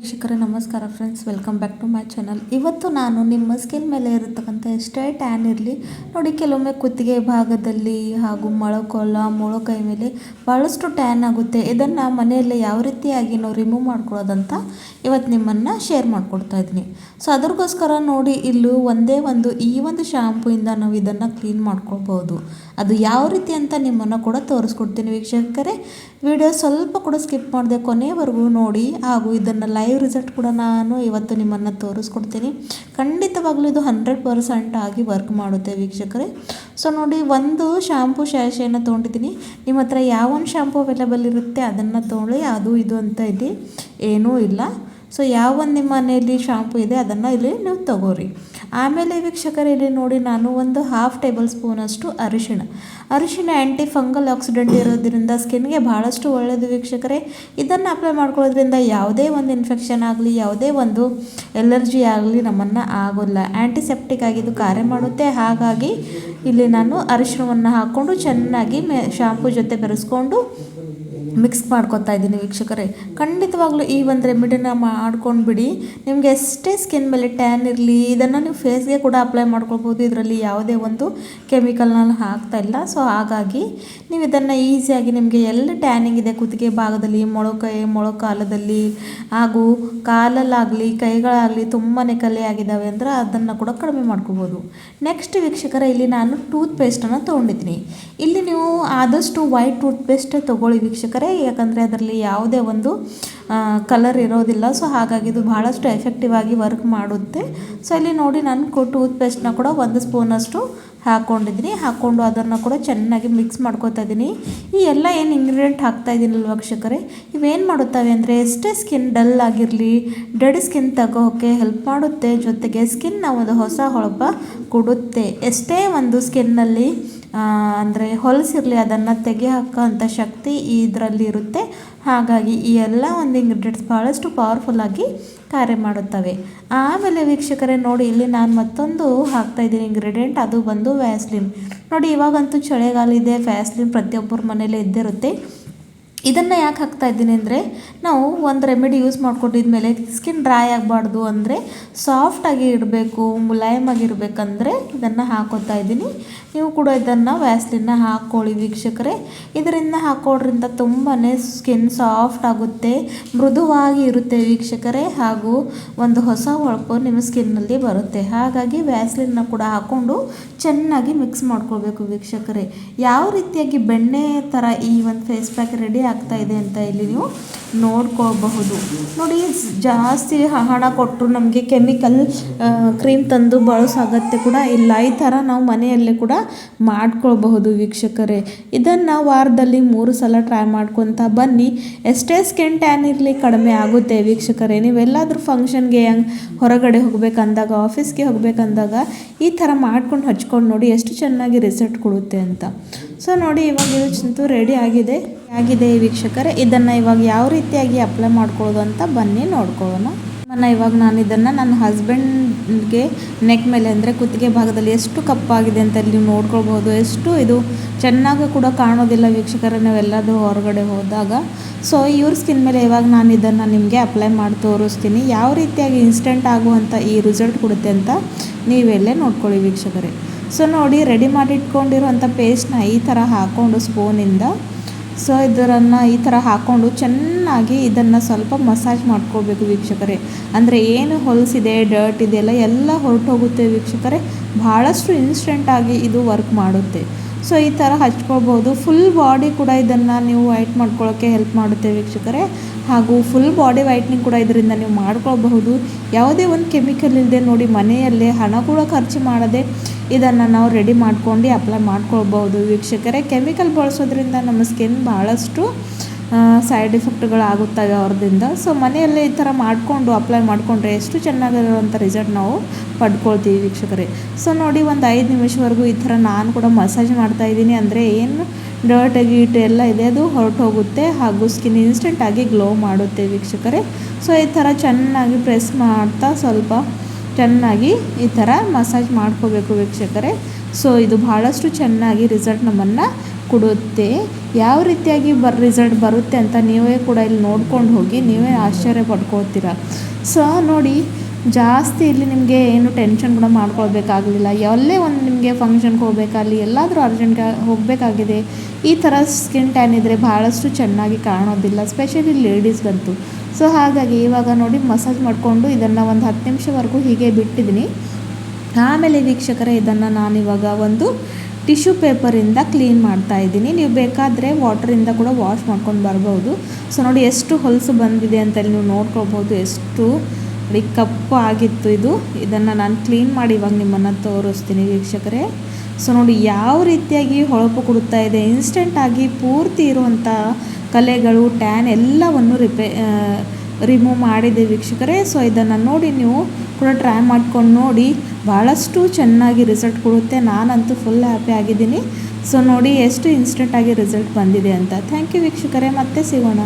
ವೀಕ್ಷಕರೇ, ನಮಸ್ಕಾರ friends welcome back to my channel ಇವತ್ತು ನಾನು ನಿಮ್ಮ ಸ್ಕಿನ್ ಮೇಲೆ ಇರತಕ್ಕಂಥ ಎಷ್ಟೇ ಟ್ಯಾನ್ ಇರಲಿ. ನೋಡಿ, ಕೆಲವೊಮ್ಮೆ ಕುತ್ತಿಗೆ ಭಾಗದಲ್ಲಿ ಹಾಗೂ ಮೊಳಕೊಲ್ಲ ಮೊಳಕೈ ಮೇಲೆ ಭಾಳಷ್ಟು ಟ್ಯಾನ್ ಆಗುತ್ತೆ. ಇದನ್ನು ಮನೆಯಲ್ಲೇ ಯಾವ ರೀತಿಯಾಗಿ ನಾವು ರಿಮೂವ್ ಮಾಡ್ಕೊಳ್ಳೋದಂತ ಇವತ್ತು ನಿಮ್ಮನ್ನು ಶೇರ್ ಮಾಡ್ಕೊಡ್ತಾ ಇದ್ದೀನಿ. ಸೊ ಅದ್ರಗೋಸ್ಕರ ನೋಡಿ, ಇಲ್ಲೂ ಒಂದೇ ಒಂದು, ಈ ಒಂದು ಶ್ಯಾಂಪೂಯಿಂದ ನಾವು ಇದನ್ನು ಕ್ಲೀನ್ ಮಾಡ್ಕೊಳ್ಬೋದು ಅದು ಯಾವ ರೀತಿ ಅಂತ ನಿಮ್ಮನ್ನು ಕೂಡ ತೋರಿಸ್ಕೊಡ್ತೀನಿ ವೀಕ್ಷಕರೇ. ವಿಡಿಯೋ ಸ್ವಲ್ಪ ಕೂಡ ಸ್ಕಿಪ್ ಮಾಡಿದೆ ಕೊನೆಯವರೆಗೂ ನೋಡಿ ಹಾಗೂ ಇದನ್ನು ಲೈವ್ ರಿಸಲ್ಟ್ ಕೂಡ ನಾನು ಇವತ್ತು ನಿಮ್ಮನ್ನು ತೋರಿಸ್ಕೊಡ್ತೀನಿ. ಖಂಡಿತವಾಗ್ಲೂ ಇದು ಹಂಡ್ರೆಡ್ ಪರ್ಸೆಂಟ್ ಆಗಿ ವರ್ಕ್ ಮಾಡುತ್ತೆ ವೀಕ್ಷಕರೇ. ಸೊ ನೋಡಿ, ಒಂದು ಶಾಂಪೂ ಶಾಶೆಯನ್ನು ತೊಗೊಂಡಿದ್ದೀನಿ. ನಿಮ್ಮ ಹತ್ರ ಯಾವ ಒಂದು ಶಾಂಪೂ ಅವೈಲೇಬಲ್ ಇರುತ್ತೆ ಅದನ್ನು ತೊಗೊಳ್ಳಿ. ಅದು, ಇದು ಅಂತ ಇಲ್ಲಿ ಏನೂ ಇಲ್ಲ. ಸೊ ಯಾವ ಒಂದು ನಿಮ್ಮ ಮನೆಯಲ್ಲಿ ಶ್ಯಾಂಪು ಇದೆ ಅದನ್ನು ಇಲ್ಲಿ ನೀವು ತಗೋರಿ. ಆಮೇಲೆ ವೀಕ್ಷಕರೇ, ಇಲ್ಲಿ ನೋಡಿ ನಾನು ಒಂದು ಹಾಫ್ ಟೇಬಲ್ ಸ್ಪೂನಷ್ಟು ಅರಿಶಿಣ. ಅರಿಶಿಣ ಆ್ಯಂಟಿ ಫಂಗಲ್ ಆಕ್ಸಿಡೆಂಟ್ ಇರೋದ್ರಿಂದ ಸ್ಕಿನ್ಗೆ ಭಾಳಷ್ಟು ಒಳ್ಳೆಯದು ವೀಕ್ಷಕರೇ. ಇದನ್ನು ಅಪ್ಲೈ ಮಾಡ್ಕೊಳ್ಳೋದ್ರಿಂದ ಯಾವುದೇ ಒಂದು ಇನ್ಫೆಕ್ಷನ್ ಆಗಲಿ, ಯಾವುದೇ ಒಂದು ಎಲರ್ಜಿ ಆಗಲಿ ನಮ್ಮನ್ನು ಆಗೋಲ್ಲ. ಆ್ಯಂಟಿಸೆಪ್ಟಿಕ್ ಆಗಿ ಇದು ಕಾರ್ಯ ಮಾಡುತ್ತೆ. ಹಾಗಾಗಿ ಇಲ್ಲಿ ನಾನು ಅರಿಶಿಣವನ್ನು ಹಾಕ್ಕೊಂಡು ಚೆನ್ನಾಗಿ ಮೆ ಶಾಂಪು ಜೊತೆ ಬೆರೆಸ್ಕೊಂಡು ಮಿಕ್ಸ್ ಮಾಡ್ಕೊತಾ ಇದ್ದೀನಿ ವೀಕ್ಷಕರೇ. ಖಂಡಿತವಾಗ್ಲೂ ಈ ಒಂದು ರೆಮಿಡಿನ ಮಾಡ್ಕೊಂಡು ಬಿಡಿ. ನಿಮಗೆ ಎಷ್ಟೇ ಸ್ಕಿನ್ ಮೇಲೆ ಟ್ಯಾನ್ ಇರಲಿ, ಇದನ್ನು ನೀವು ಫೇಸ್ಗೆ ಕೂಡ ಅಪ್ಲೈ ಮಾಡ್ಕೊಳ್ಬೋದು. ಇದರಲ್ಲಿ ಯಾವುದೇ ಒಂದು ಕೆಮಿಕಲ್ನ ಹಾಕ್ತಾ ಇಲ್ಲ. ಸೊ ಹಾಗಾಗಿ ನೀವು ಇದನ್ನು ಈಸಿಯಾಗಿ ನಿಮಗೆ ಎಲ್ಲ ಟ್ಯಾನಿಂಗ್ ಇದೆ? ಕುತ್ತಿಗೆ ಭಾಗದಲ್ಲಿ, ಮೊಳಕೈ, ಮೊಳಕಾಲದಲ್ಲಿ, ಹಾಗೂ ಕಾಲಲ್ಲಾಗಲಿ, ಕೈಗಳಾಗಲಿ ತುಂಬಾ ಕಲೆ ಆಗಿದ್ದಾವೆ ಅಂದರೆ ಅದನ್ನು ಕೂಡ ಕಡಿಮೆ ಮಾಡ್ಕೋಬೋದು ನೆಕ್ಸ್ಟ್ ವೀಕ್ಷಕರ, ಇಲ್ಲಿ ನಾನು ಟೂತ್ ಪೇಸ್ಟನ್ನು ತೊಗೊಂಡಿದ್ದೀನಿ. ಇಲ್ಲಿ ನೀವು ಆದಷ್ಟು ವೈಟ್ ಟೂತ್ ಪೇಸ್ಟ್ ತೊಗೊಳ್ಳಿ ವೀಕ್ಷಕರೇ. ಯಾಕಂದರೆ ಅದರಲ್ಲಿ ಯಾವುದೇ ಒಂದು ಕಲರ್ ಇರೋದಿಲ್ಲ. ಸೊ ಹಾಗಾಗಿ ಇದು ಭಾಳಷ್ಟು ಎಫೆಕ್ಟಿವ್ ಆಗಿ ವರ್ಕ್ ಮಾಡುತ್ತೆ. ಸೊ ಇಲ್ಲಿ ನೋಡಿ ನಾನು ಟೂತ್ ಪೇಸ್ಟ್ನ ಕೂಡ ಒಂದು ಸ್ಪೂನಷ್ಟು ಹಾಕ್ಕೊಂಡಿದ್ದೀನಿ ಹಾಕ್ಕೊಂಡು ಅದನ್ನು ಕೂಡ ಚೆನ್ನಾಗಿ ಮಿಕ್ಸ್ ಮಾಡ್ಕೊತಾ ಇದ್ದೀನಿ. ಈ ಎಲ್ಲ ಏನು ಇಂಗ್ರೀಡಿಯೆಂಟ್ ಹಾಕ್ತಾ ಇದ್ದೀನಲ್ವ ವೀಕ್ಷಕರೇ? ಇವೇನು ಮಾಡುತ್ತವೆ ಅಂದರೆ, ಎಷ್ಟೇ ಸ್ಕಿನ್ ಡಲ್ ಆಗಿರಲಿ ಡೆಡ್ ಸ್ಕಿನ್ ತಗೋಕ್ಕೆ ಹೆಲ್ಪ್ ಮಾಡುತ್ತೆ. ಜೊತೆಗೆ ಸ್ಕಿನ್ನ ಒಂದು ಹೊಸ ಹೊಳಪ ಕೊಡುತ್ತೆ. ಎಷ್ಟೇ ಒಂದು ಸ್ಕಿನ್ನಲ್ಲಿ ಅಂದರೆ ಹೊಲಸಿರಲಿ, ಅದನ್ನು ತೆಗೆಹಾಕೋ ಅಂಥ ಶಕ್ತಿ ಇದರಲ್ಲಿ ಇರುತ್ತೆ ಹಾಗಾಗಿ ಈ ಎಲ್ಲ ಒಂದು ಇಂಗ್ರೀಡಿಯೆಂಟ್ಸ್ ಭಾಳಷ್ಟು ಪವರ್ಫುಲ್ಲಾಗಿ ಕಾರ್ಯ ಮಾಡುತ್ತವೆ. ಆಮೇಲೆ ವೀಕ್ಷಕರೇ, ನೋಡಿ, ಇಲ್ಲಿ ನಾನು ಮತ್ತೊಂದು ಹಾಕ್ತಾಯಿದ್ದೀನಿ ಇಂಗ್ರೀಡಿಯೆಂಟ್ ಅದು ಬಂದು ವ್ಯಾಸ್ಲಿನ್ ನೋಡಿ, ಇವಾಗಂತೂ ಚಳಿಗಾಲ ಇದೆ ವ್ಯಾಸ್ಲಿನ್ ಪ್ರತಿಯೊಬ್ಬರ ಮನೇಲಿ ಇದ್ದಿರುತ್ತೆ. ಇದನ್ನು ಯಾಕೆ ಹಾಕ್ತಾ ಇದ್ದೀನಿ ಅಂದರೆ, ನಾವು ಒಂದು ರೆಮಿಡಿ ಯೂಸ್ ಮಾಡ್ಕೊಂಡಿದ್ಮೇಲೆ ಸ್ಕಿನ್ ಡ್ರೈ ಆಗಬಾರ್ದು ಅಂದರೆ ಸಾಫ್ಟಾಗಿ ಇಡಬೇಕು ಮುಲಾಯಮಾಗಿ ಇರಬೇಕಂದ್ರೆ ಇದನ್ನು ಹಾಕೋತಾ ಇದ್ದೀನಿ. ನೀವು ಕೂಡ ಇದನ್ನು ವ್ಯಾಸ್ಲಿನ ಹಾಕ್ಕೊಳ್ಳಿ ವೀಕ್ಷಕರೇ. ಇದರಿಂದ ಹಾಕೋದ್ರಿಂದ ತುಂಬಾ ಸ್ಕಿನ್ ಸಾಫ್ಟ್ ಆಗುತ್ತೆ, ಮೃದುವಾಗಿ ಇರುತ್ತೆ ವೀಕ್ಷಕರೇ, ಹಾಗೂ ಒಂದು ಹೊಸ ಹೊಳಪು ನಿಮ್ಮ ಸ್ಕಿನ್ನಲ್ಲಿ ಬರುತ್ತೆ. ಹಾಗಾಗಿ ವ್ಯಾಸ್ಲಿನ್ನ ಕೂಡ ಹಾಕ್ಕೊಂಡು ಚೆನ್ನಾಗಿ ಮಿಕ್ಸ್ ಮಾಡ್ಕೊಳ್ಬೇಕು ವೀಕ್ಷಕರೇ. ಯಾವ ರೀತಿಯಾಗಿ ಬೆಣ್ಣೆ ಥರ ಈ ಒಂದು ಫೇಸ್ ಪ್ಯಾಕ್ ರೆಡಿ ಆಗ್ತಾ ಇದೆ ಅಂತ ಇಲ್ಲಿ ನೀವು ನೋಡ್ಕೋಬಹುದು. ನೋಡಿ, ಜಾಸ್ತಿ ಹಣ ಕೊಟ್ಟರು ನಮಗೆ ಕೆಮಿಕಲ್ ಕ್ರೀಮ್ ತಂದು ಬಳಸೋ ಅಗತ್ಯ ಕೂಡ. ಇಲ್ಲ ಈ ಥರ ನಾವು ಮನೆಯಲ್ಲೇ ಕೂಡ ಮಾಡ್ಕೊಳ್ಬಹುದು ವೀಕ್ಷಕರೇ. ಇದನ್ನು ವಾರದಲ್ಲಿ ಮೂರು ಸಲ ಟ್ರೈ ಮಾಡ್ಕೊತ ಬನ್ನಿ. ಎಷ್ಟೇ ಸ್ಕಿನ್ ಟ್ಯಾನ್ ಇರಲಿ ಕಡಿಮೆ ಆಗುತ್ತೆ ವೀಕ್ಷಕರೇ. ನೀವೆಲ್ಲಾದರೂ ಫಂಕ್ಷನ್ಗೆ ಹಂಗೆ ಹೊರಗಡೆ ಹೋಗಬೇಕಂದಾಗ ಆಫೀಸ್ಗೆ ಹೋಗಬೇಕಂದಾಗ ಈ ಥರ ಮಾಡ್ಕೊಂಡು ಹಚ್ಕೊಂಡು ನೋಡಿ ಎಷ್ಟು ಚೆನ್ನಾಗಿ ರಿಸಲ್ಟ್ ಕೊಡುತ್ತೆ ಅಂತ. ಸೊ ನೋಡಿ, ಇವಾಗ ಇದು ರೆಡಿ ಆಗಿದೆ. ಆಗಿದೆ ವೀಕ್ಷಕರೇ? ಇದನ್ನು ಇವಾಗ ಯಾವ ರೀತಿಯಾಗಿ ಅಪ್ಲೈ ಮಾಡ್ಕೊಳ್ಳೋದು ಅಂತ ಬನ್ನಿ ನೋಡ್ಕೊಳ್ಳೋಣ. ನನ್ನ ಇವಾಗ ನಾನು ಇದನ್ನು ನನ್ನ ಹಸ್ಬೆಂಡ್ಗೆ ನೆಕ್ ಮೇಲೆ ಅಂದರೆ ಕುತ್ತಿಗೆ ಭಾಗದಲ್ಲಿ ಎಷ್ಟು ಕಪ್ಪಾಗಿದೆ ಅಂತ ನೀವು ನೋಡ್ಕೊಳ್ಬೋದು ಎಷ್ಟು ಇದು ಚೆನ್ನಾಗಿ ಕೂಡ ಕಾಣೋದಿಲ್ಲ ವೀಕ್ಷಕರೇ ನಾವೆಲ್ಲದೂ ಹೊರಗಡೆ ಹೋದಾಗ. ಸೊ ಇವ್ರ ಸ್ಕಿನ್ ಮೇಲೆ ಇವಾಗ ನಾನು ಇದನ್ನು ನಿಮಗೆ ಅಪ್ಲೈ ಮಾಡಿ ತೋರಿಸ್ತೀನಿ. ಯಾವ ರೀತಿಯಾಗಿ ಇನ್ಸ್ಟೆಂಟ್ ಆಗುವಂಥ ಈ ರಿಸಲ್ಟ್ ಕೊಡುತ್ತೆ ಅಂತ ನೀವೆಲ್ಲೇ ನೋಡ್ಕೊಳ್ಳಿ ವೀಕ್ಷಕರೇ. ಸೊ ನೋಡಿ ರೆಡಿ ಮಾಡಿಟ್ಕೊಂಡಿರುವಂಥ ಪೇಸ್ಟ್ನ ಈ ಥರ ಹಾಕ್ಕೊಂಡು ಸ್ಪೂನಿಂದ ಸೊ ಇದರನ್ನು ಈ ಥರ ಹಾಕ್ಕೊಂಡು ಚೆನ್ನಾಗಿ ಇದನ್ನು ಸ್ವಲ್ಪ ಮಸಾಜ್ ಮಾಡ್ಕೋಬೇಕು ವೀಕ್ಷಕರೇ. ಅಂದರೆ ಏನು ಹೊಲಸಿದೆ ಡರ್ಟ್ ಇದೆಲ್ಲ ಎಲ್ಲ ಹೊರಟು ಹೋಗುತ್ತೆ ವೀಕ್ಷಕರೇ. ಭಾಳಷ್ಟು ಇನ್ಸ್ಟೆಂಟಾಗಿ ಇದು ವರ್ಕ್ ಮಾಡುತ್ತೆ. ಸೊ ಈ ಥರ ಹಚ್ಕೊಳ್ಬೋದು ಫುಲ್ ಬಾಡಿ ಕೂಡ ಇದನ್ನು ನೀವು ವೈಟ್ ಮಾಡ್ಕೊಳ್ಳೋಕ್ಕೆ ಹೆಲ್ಪ್ ಮಾಡುತ್ತೆ ವೀಕ್ಷಕರೇ. ಹಾಗೂ ಫುಲ್ ಬಾಡಿ ವೈಟ್ನಿಂಗ್ ಕೂಡ ಇದರಿಂದ ನೀವು ಮಾಡ್ಕೊಳ್ಬಹುದು. ಯಾವುದೇ ಒಂದು ಕೆಮಿಕಲ್ ಇಲ್ಲದೆ ನೋಡಿ ಮನೆಯಲ್ಲೇ ಹಣ ಕೂಡ ಖರ್ಚು ಮಾಡದೆ ಇದನ್ನು ನಾವು ರೆಡಿ ಮಾಡ್ಕೊಂಡು ಅಪ್ಲೈ ಮಾಡ್ಕೊಳ್ಬಹುದು. ವೀಕ್ಷಕರೇ ಕೆಮಿಕಲ್ ಬಳಸೋದ್ರಿಂದ ನಮ್ಮ ಸ್ಕಿನ್ ಭಾಳಷ್ಟು ಸೈಡ್ ಎಫೆಕ್ಟ್ಗಳಾಗುತ್ತವೆ ಅವ್ರದಿಂದ ಸೊ ಮನೆಯಲ್ಲೇ ಈ ಥರ ಮಾಡಿಕೊಂಡು ಅಪ್ಲೈ ಮಾಡಿಕೊಂಡ್ರೆ ಎಷ್ಟು ಚೆನ್ನಾಗಿರುವಂಥ ರಿಸಲ್ಟ್ ನಾವು ಪಡ್ಕೊಳ್ತೀವಿ ವೀಕ್ಷಕರೇ. ಸೊ ನೋಡಿ ಒಂದು ಐದು ನಿಮಿಷವರೆಗೂ ಈ ಥರ ನಾನು ಕೂಡ ಮಸಾಜ್ ಮಾಡ್ತಾಯಿದ್ದೀನಿ ಅಂದರೆ ಏನು ಡರ್ಟ್ ಗೀಟ್ ಎಲ್ಲ ಇದೆ, ಅದು ಹೊರಟು ಹೋಗುತ್ತೆ ಹಾಗೂ ಸ್ಕಿನ್ ಇನ್ಸ್ಟೆಂಟಾಗಿ ಗ್ಲೋ ಮಾಡುತ್ತೆ ವೀಕ್ಷಕರೇ. ಸೊ ಈ ಥರ ಚೆನ್ನಾಗಿ ಪ್ರೆಸ್ ಮಾಡ್ತಾ ಸ್ವಲ್ಪ ಚೆನ್ನಾಗಿ ಈ ಥರ ಮಸಾಜ್ ಮಾಡ್ಕೋಬೇಕು ವೀಕ್ಷಕರೇ. ಸೊ ಇದು ಬಹಳಷ್ಟು ಚೆನ್ನಾಗಿ ರಿಸಲ್ಟ್ ನಮ್ಮನ್ನು ಕೊಡುತ್ತೆ. ಯಾವ ರೀತಿಯಾಗಿ ಬರ್ ರಿಸಲ್ಟ್ ಬರುತ್ತೆ ಅಂತ ನೀವೇ ಕೂಡ ಇಲ್ಲಿ ನೋಡ್ಕೊಂಡು ಹೋಗಿ ನೀವೇ ಆಶ್ಚರ್ಯ ಪಡ್ಕೋತೀರ. ಸೊ ನೋಡಿ ಜಾಸ್ತಿ ಇಲ್ಲಿ ನಿಮಗೆ ಏನು ಟೆನ್ಷನ್ ಕೂಡ ಮಾಡ್ಕೊಳ್ಬೇಕಾಗಲಿಲ್ಲ. ಎಲ್ಲೇ ಒಂದು ನಿಮಗೆ ಫಂಕ್ಷನ್ಗೆ ಹೋಗಬೇಕಾಗಲಿ, ಎಲ್ಲಾದರೂ ಅರ್ಜೆಂಟ್ಗೆ ಹೋಗಬೇಕಾಗಿದೆ. ಈ ಥರ ಸ್ಕಿನ್ ಟ್ಯಾನ್ ಇದ್ದರೆ ಭಾಳಷ್ಟು ಚೆನ್ನಾಗಿ ಕಾಣೋದಿಲ್ಲ ಸ್ಪೆಷಲಿ ಲೇಡೀಸ್ಗಂತೂ ಸೊ ಹಾಗಾಗಿ ಇವಾಗ ನೋಡಿ ಮಸಾಜ್ ಮಾಡಿಕೊಂಡು ಇದನ್ನು ಒಂದು ಹತ್ತು ನಿಮಿಷವರೆಗೂ ಹೀಗೆ ಬಿಟ್ಟಿದ್ದೀನಿ ಆಮೇಲೆ ವೀಕ್ಷಕರೇ, ಇದನ್ನು ನಾನಿವಾಗ ಒಂದು ಟಿಶ್ಯೂ ಪೇಪರಿಂದ ಕ್ಲೀನ್ ಮಾಡ್ತಾ ಇದ್ದೀನಿ. ನೀವು ಬೇಕಾದರೆ ವಾಟರಿಂದ ಕೂಡ ವಾಶ್ ಮಾಡ್ಕೊಂಡು ಬರ್ಬೋದು. ಸೊ ನೋಡಿ ಎಷ್ಟು ಹೊಲಸು ಬಂದಿದೆ ಅಂತೇಳಿ ನೀವು ನೋಡ್ಕೋಬೋದು ಎಷ್ಟು ನೋಡಿ ಕಪ್ಪು ಆಗಿತ್ತು ಇದು. ಇದನ್ನು ನಾನು ಕ್ಲೀನ್ ಮಾಡಿ ಇವಾಗ ನಿಮ್ಮನ್ನು ತೋರಿಸ್ತೀನಿ ವೀಕ್ಷಕರೇ. ಸೊ ನೋಡಿ ಯಾವ ರೀತಿಯಾಗಿ ಹೊಳಪು ಕೊಡುತ್ತಾ ಇದೆ. ಇನ್ಸ್ಟೆಂಟಾಗಿ ಪೂರ್ತಿ ಇರುವಂಥ ಕಲೆಗಳು ಟ್ಯಾನ್ ಎಲ್ಲವನ್ನು ರಿಪೇ ರಿಮೂವ್ ಮಾಡಿದೆ ವೀಕ್ಷಕರೇ. ಸೊ ಇದನ್ನು ನೋಡಿ ನೀವು ಕೂಡ ಟ್ರೈ ಮಾಡ್ಕೊಂಡು ನೋಡಿ. ಭಾಳಷ್ಟು ಚೆನ್ನಾಗಿ ರಿಸಲ್ಟ್ ಕೊಡುತ್ತೆ. ನಾನಂತೂ ಫುಲ್ ಹ್ಯಾಪಿ ಆಗಿದ್ದೀನಿ. ಸೊ ನೋಡಿ ಎಷ್ಟು ಇನ್ಸ್ಟೆಂಟಾಗಿ ರಿಸಲ್ಟ್ ಬಂದಿದೆ ಅಂತ. ಥ್ಯಾಂಕ್ ಯು ವೀಕ್ಷಕರೇ. ಮತ್ತೆ ಸಿಗೋಣ.